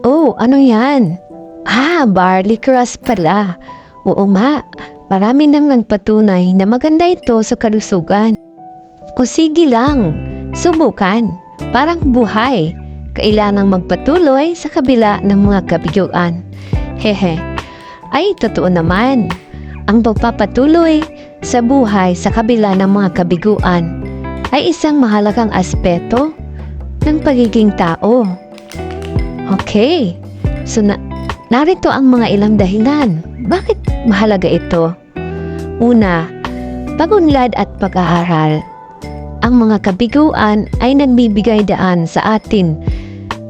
Oh, ano yan? Ah, barley crust pala. Oo nga, marami nang nagpatunay na maganda ito sa kalusugan. O sige lang, subukan. Parang buhay. Kailangang magpatuloy sa kabila ng mga kabiguan. Hehe. Ay, totoo naman. Ang pagpapatuloy sa buhay sa kabila ng mga kabiguan ay isang mahalagang aspeto ng pagiging tao. Okay, so na narito ang mga ilang dahilan. Bakit mahalaga ito? Una, pagunlad at pag-aaral. Ang mga kabiguan ay nagbibigay daan sa atin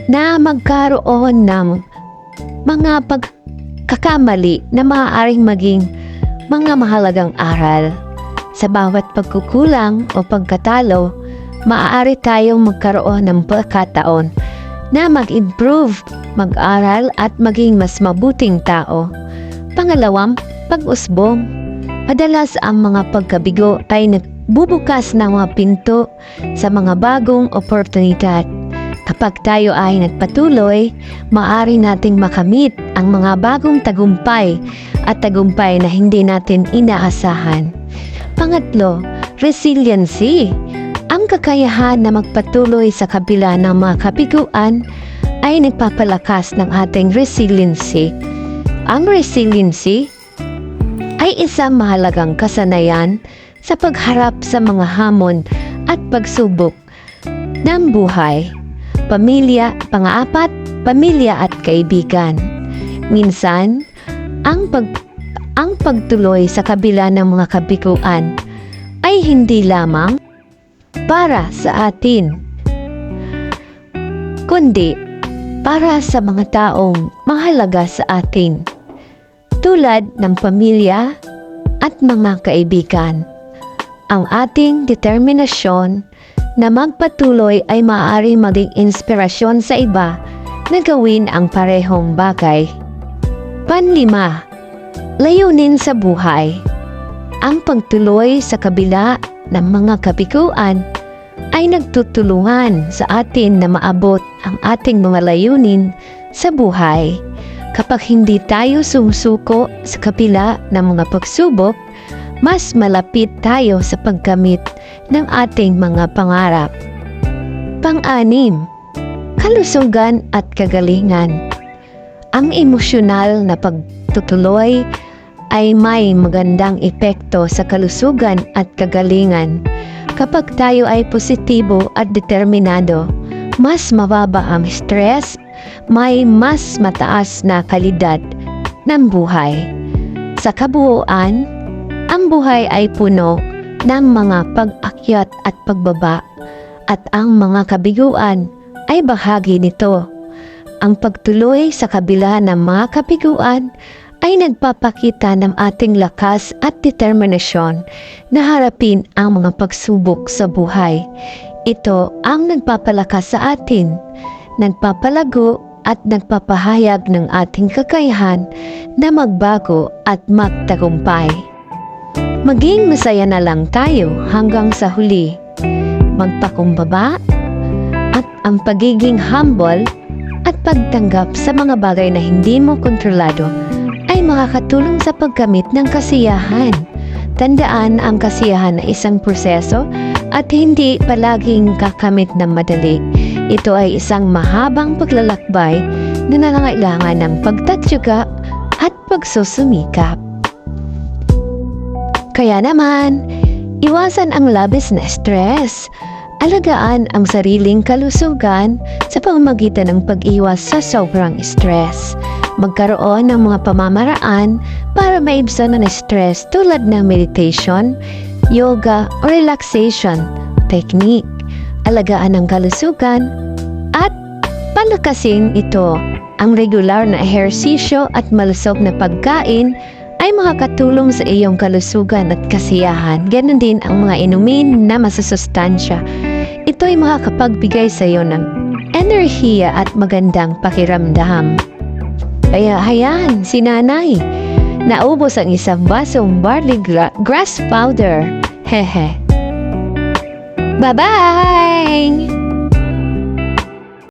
na magkaroon ng mga pagkakamali na maaaring maging mga mahalagang aral. Sa bawat pagkukulang o pagkatalo, maaari tayong magkaroon ng pagkataon na mag-improve, mag-aral at maging mas mabuting tao. Pangalawang, pag-usbong. Madalas ang mga pagkabigo ay nagbubukas ng mga pinto sa mga bagong oportunidad. Kapag tayo ay nagpatuloy, maaari nating makamit ang mga bagong tagumpay at tagumpay na hindi natin inaasahan. Pangatlo, resiliency. Kakayahan na magpatuloy sa kabila ng mga kabiguan ay nagpapalakas ng ating resiliency. Ang resiliency ay isang mahalagang kasanayan sa pagharap sa mga hamon at pagsubok ng buhay, pamilya, pang-apat, pamilya at kaibigan. Minsan, ang pag ang pagtuloy sa kabila ng mga kabiguan ay hindi lamang para sa atin, kundi para sa mga taong mahalaga sa atin, tulad ng pamilya at mga kaibigan. Ang ating determinasyon na magpatuloy ay maaari maging inspirasyon sa iba na gawin ang parehong bagay. Panlima, layunin sa buhay. Ang pagtuloy sa kabila ng mga kabiguan ay nagtutulungan sa atin na maabot ang ating mga layunin sa buhay. Kapag hindi tayo sumusuko sa kabila ng mga pagsubok, mas malapit tayo sa pagkamit ng ating mga pangarap. Pang-anim, kalusugan at kagalingan. Ang emosyonal na pagtutuloy ay may magandang epekto sa kalusugan at kagalingan. Kapag tayo ay positibo at determinado, mas mababa ang stress, may mas mataas na kalidad ng buhay. Sa kabuuan, ang buhay ay puno ng mga pag-akyat at pagbaba at ang mga kabiguan ay bahagi nito. Ang pagtuloy sa kabila ng mga kabiguan ay nagpapakita ng ating lakas at determinasyon na harapin ang mga pagsubok sa buhay. Ito ang nagpapalakas sa atin, nagpapalago at nagpapahayag ng ating kakayahan na magbago at magtagumpay. Maging masaya na lang tayo hanggang sa huli. Magpakumbaba at ang pagiging humble at pagtanggap sa mga bagay na hindi mo kontrolado ay makakatulong sa pagkamit ng kasiyahan. Tandaan ang kasiyahan na isang proseso at hindi palaging kakamit ng madali. Ito ay isang mahabang paglalakbay na nangangailangan ng pagtatyaga at pagsusumikap. Kaya naman, iwasan ang labis na stress. Alagaan ang sariling kalusugan sa pamamagitan ng pag-iwas sa sobrang stress. Magkaroon ng mga pamamaraan para maibsan ang stress tulad ng meditation, yoga o relaxation technique. Alagaan ang kalusugan at palakasin ito. Ang regular na ehersisyo at malusog na pagkain ay makakatulong sa iyong kalusugan at kasiyahan. Ganon din ang mga inumin na masasustansya. Ito ay makakapagbigay sa iyo ng enerhiya at magandang pakiramdam. Kaya hayan, si nanay, naubos ang isang basong barley gra- grass powder. Hehe. Bye-bye!